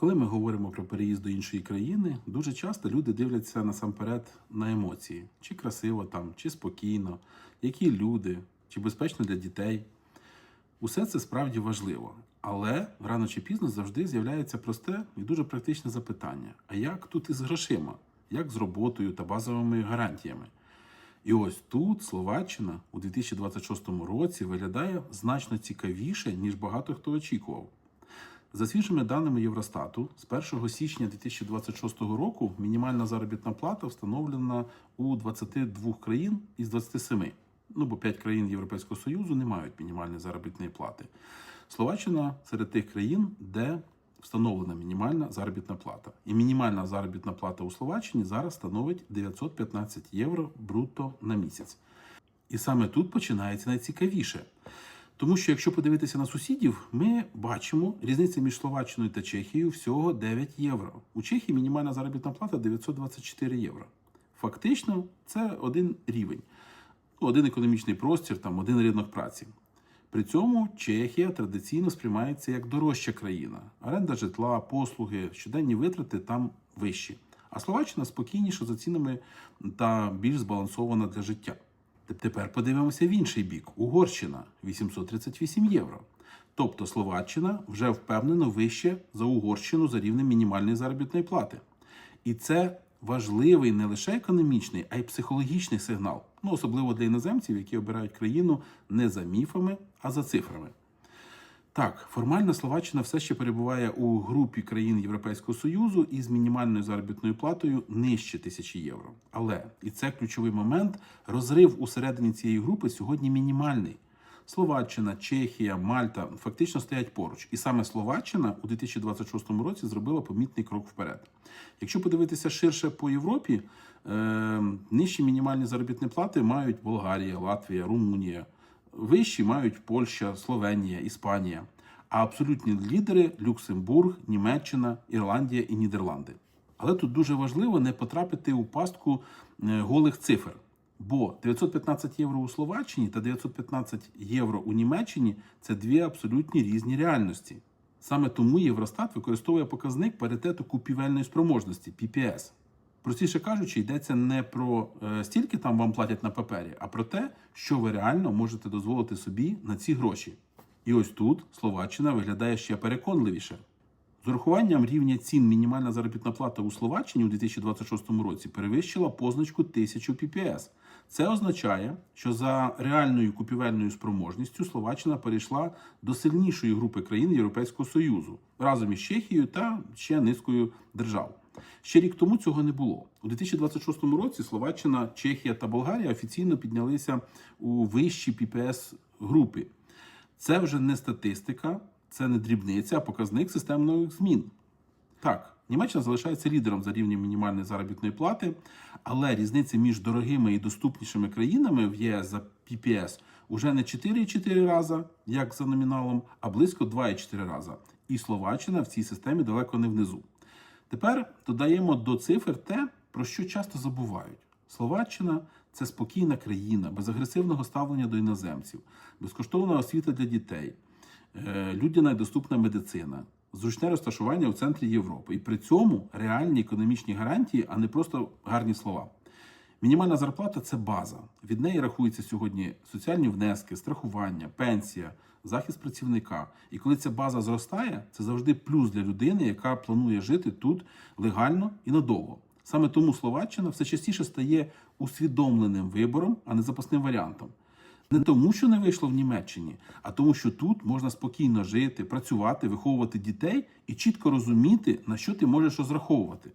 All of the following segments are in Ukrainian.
Коли ми говоримо про переїзд до іншої країни, дуже часто люди дивляться насамперед на емоції: чи красиво там, чи спокійно, які люди, чи безпечно для дітей. Усе це справді важливо. Але рано чи пізно завжди з'являється просте і дуже практичне запитання: а як тут із грошима, як з роботою та базовими гарантіями? І ось тут Словаччина у 2026 році виглядає значно цікавіше, ніж багато хто очікував. За свіжими даними Євростату, з 1 січня 2026 року мінімальна заробітна плата встановлена у 22 країн із 27. Ну бо 5 країн Європейського Союзу не мають мінімальної заробітної плати. Словаччина серед тих країн, де встановлена мінімальна заробітна плата. І мінімальна заробітна плата у Словаччині зараз становить 915 євро брутто на місяць. І саме тут починається найцікавіше. Тому що якщо подивитися на сусідів, ми бачимо різницю між Словаччиною та Чехією всього 9 євро. У Чехії мінімальна заробітна плата 924 євро. Фактично, це один рівень, Ну, один економічний простір, там один ринок праці. При цьому Чехія традиційно сприймається як дорожча країна. Оренда житла, послуги, щоденні витрати там вищі. А Словаччина спокійніша за цінами та більш збалансована для життя. Тепер подивимося в інший бік: Угорщина 838 євро. Тобто Словаччина вже впевнено вище за Угорщину за рівнем мінімальної заробітної плати. І це важливий не лише економічний, а й психологічний сигнал. Ну особливо для іноземців, які обирають країну не за міфами, а за цифрами. Так, формально Словаччина все ще перебуває у групі країн Європейського Союзу із мінімальною заробітною платою нижче тисячі євро. Але і це ключовий момент. Розрив усередині цієї групи сьогодні мінімальний. Словаччина, Чехія, Мальта фактично стоять поруч, і саме Словаччина у 2026 році зробила помітний крок вперед. Якщо подивитися ширше по Європі, е, нижчі мінімальні заробітні плати мають Болгарія, Латвія, Румунія. Вищі мають Польща, Словенія, Іспанія. А абсолютні лідери Люксембург, Німеччина, Ірландія і Нідерланди. Але тут дуже важливо не потрапити у пастку е, голих цифр. Бо 915 євро у Словаччині та 915 євро у Німеччині це дві абсолютні різні реальності. Саме тому Євростат використовує показник паритету купівельної спроможності PPS. Простіше кажучи, йдеться не про е, стільки там вам платять на папері, а про те, що ви реально можете дозволити собі на ці гроші. І ось тут Словаччина виглядає ще переконливіше. З урахуванням рівня цін мінімальна заробітна плата у Словаччині у 2026 році перевищила позначку 1000 ppс. Це означає, що за реальною купівельною спроможністю Словаччина перейшла до сильнішої групи країн Європейського Союзу разом із Чехією та ще низкою держав. Ще рік тому цього не було. У 2026 році Словаччина, Чехія та Болгарія офіційно піднялися у вищі ППС групи. Це вже не статистика, це не дрібниця, а показник системних змін. Так, Німеччина залишається лідером за рівнем мінімальної заробітної плати, але різниця між дорогими і доступнішими країнами в ЄС за PPS уже не 4,4 рази, як за номіналом, а близько 2,4 рази. І Словаччина в цій системі далеко не внизу. Тепер додаємо до цифр те, про що часто забувають. Словаччина це спокійна країна, без агресивного ставлення до іноземців, безкоштовна освіта для дітей, е, людяна і доступна медицина, зручне розташування у центрі Європи. І при цьому реальні економічні гарантії, а не просто гарні слова. Мінімальна зарплата це база. Від неї рахуються сьогодні соціальні внески, страхування, пенсія, захист працівника. І коли ця база зростає, це завжди плюс для людини, яка планує жити тут легально і надовго. Саме тому Словаччина все частіше стає усвідомленим вибором, а не запасним варіантом. Не тому, що не вийшло в Німеччині, а тому, що тут можна спокійно жити, працювати, виховувати дітей і чітко розуміти, на що ти можеш розраховувати.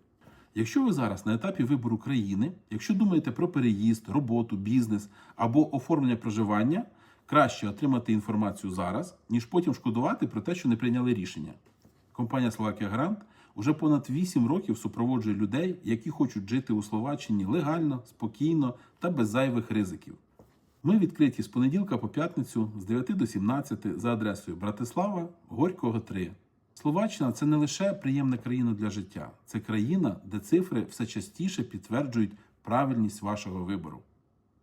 Якщо ви зараз на етапі вибору країни, якщо думаєте про переїзд, роботу, бізнес або оформлення проживання, краще отримати інформацію зараз, ніж потім шкодувати про те, що не прийняли рішення. Компанія Словакія Грант уже понад 8 років супроводжує людей, які хочуть жити у Словаччині легально, спокійно та без зайвих ризиків. Ми відкриті з понеділка по п'ятницю з 9 до 17 за адресою Братислава, Горького 3. Словаччина це не лише приємна країна для життя, це країна, де цифри все частіше підтверджують правильність вашого вибору.